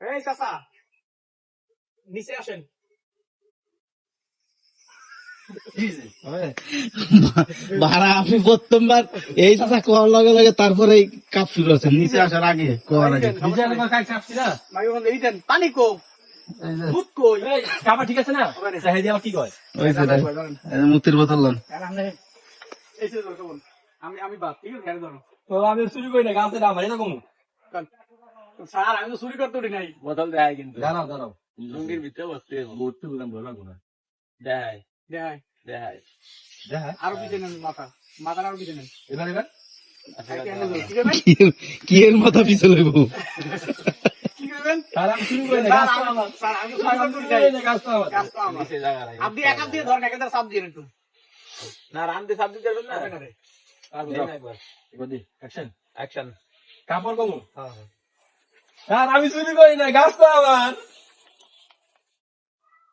এই চাচা নিচে আসেন ভাড়া আপনি প্রথমবার এই চাষা কোয়ার লগে লগে তারপরে কাপ শুরু হচ্ছে নিচে আসার আগে কোয়ার আগে। পানি কো দুধ কই? কাপড় ঠিক আছে না? কি কয়? মুতির বোতল লন। আমি আমি বাদ ঠিক আছে? ঘরে ধরো। তো আমি চুরি করি না গাছে এটা কমু। স্যার আমি চুরি করতে উঠি নাই। বোতল দেয় কিন্তু। দাঁড়াও দাঁড়াও। লুঙ্গির ভিতরে বসতে দেয়। দেয়। দেখা আরও পিছে নেন মাথা। মাথার আরও পিছে নেন। এবার এবার। কি এর- মাথা আপনি এক হাত দিয়ে ধরেন এক দিয়ে একটু। না সাপ দিতে পারবেন না? অ্যাকশন অ্যাকশন কাপড় কমু। স্যার আমি চুরি করি না গাছ তো আমার।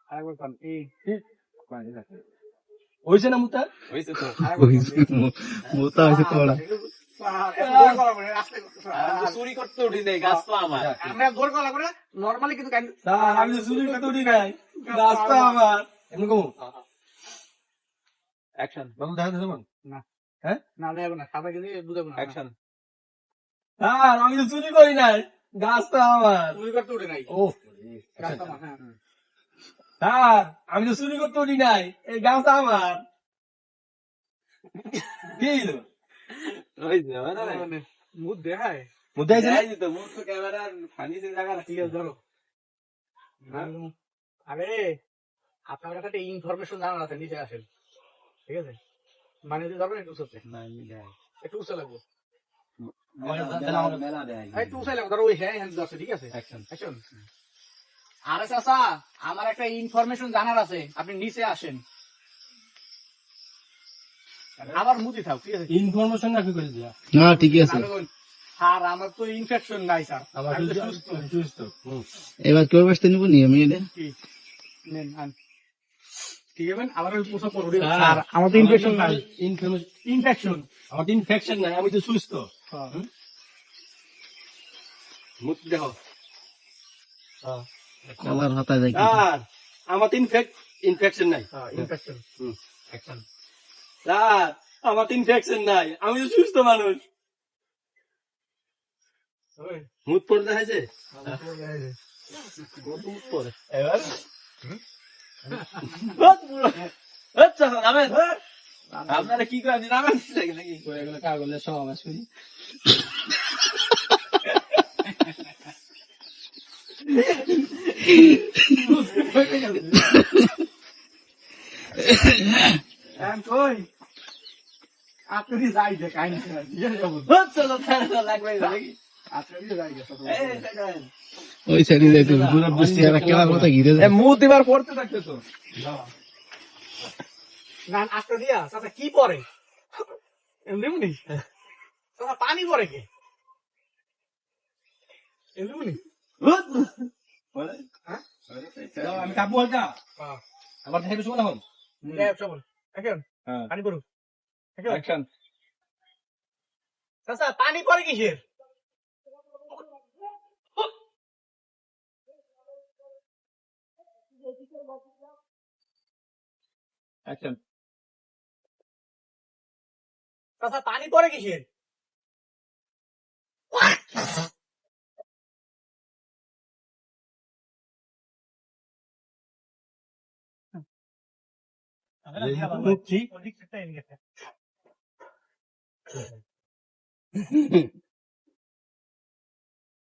আরেকবার এই, হয়েছে না মুতা? তো মোতা হয়েছে কোড়া স্যার, একটু জোর করা করে, আস্তে করে, স্যার। আমি তো চুরি করতে উঠি নাই গাছ তো আমার। আমরা জোর করা করে নর্মালি কিন্তু কান- আমি চুরি করতে উঠি নাই গাছ তো আমার। এমন কমু? অ্যাকশন বাবু দেখা যাচ্ছে মন না। দেবো না খাবার কিন্তু বুঝাবো না। অ্যাকশন আমি তো চুরি করি নাই। গাছ তো আমার। চুরি করতে উঠে নাই। ও গাছ তো আমার, হ্যাঁ। স্যার আমি তো চুরি করতে উঠি নাই। এই গাছ আমার। কি মুখ দেখায়। তো মুখ তো ক্যামেরা ফানি সে জায়গা রাখি ঠিক আছে ধরো। আরে আপনার কাছে একটা ইনফরমেশন জানার আছে নিচে আসেন। ঠিক আছে? মানে যদি ধরবেন একটু উঁচুতে। একটু উঁচু লাগবে। আরে চাচা আমার একটা ইনফরমেশন জানার আছে। আপনি নিচে আসেন। আবার মুদি থাক ঠিক আছে? ইনফরমেশন রাখি করে দিয়া? না ঠিকই আছে। আমি আমার তো ইনফেকশন নাই স্যার। আমার আমি তো সুস্থ। সুস্থ সুস্থ এবার কেউ ব্যস্ত নিব নি আমি এটা নেন আন। ঠিক আছে আবার ওই পোশাক পরবো স্যার, স্যার আমার তো ইনফেকশন নাই। ইনফেকশন আমার তো ইনফেকশন নাই আমি তো সুস্থ। কলার হাতা যায় কি? আমার তো ইনফেকশন নাই ইনফেকশন স্যার আমার ইনফেকশন নাই আমি তো সুস্থ মানুষ পড়ে আপনারা কি করে আপনি নামেন কাগজের সমাবেশ করি আপনি যাই যে কাহিনী দিয়ে যাব লাগবে নাকি আপনি যাই গেছে ওই সাইডে যাইতে হবে। পুরো বৃষ্টি আর মতো ঘিরে যায় মুখ দিবার পড়তে থাকতে তো। না। আটটা দিয়া কি পরে? এমনি? চাচা পানি পরে কে এমনি আমি কাপু হালকা। আবার দেখাইবে শোনা এখন চলুন এখন? হ্যাঁ। পানি পরে কিসের? অ্যাকশন পানি পরে কিসের? அதெல்லாம் நீங்க சொல்லி சொல்லி கிட்ட இருக்க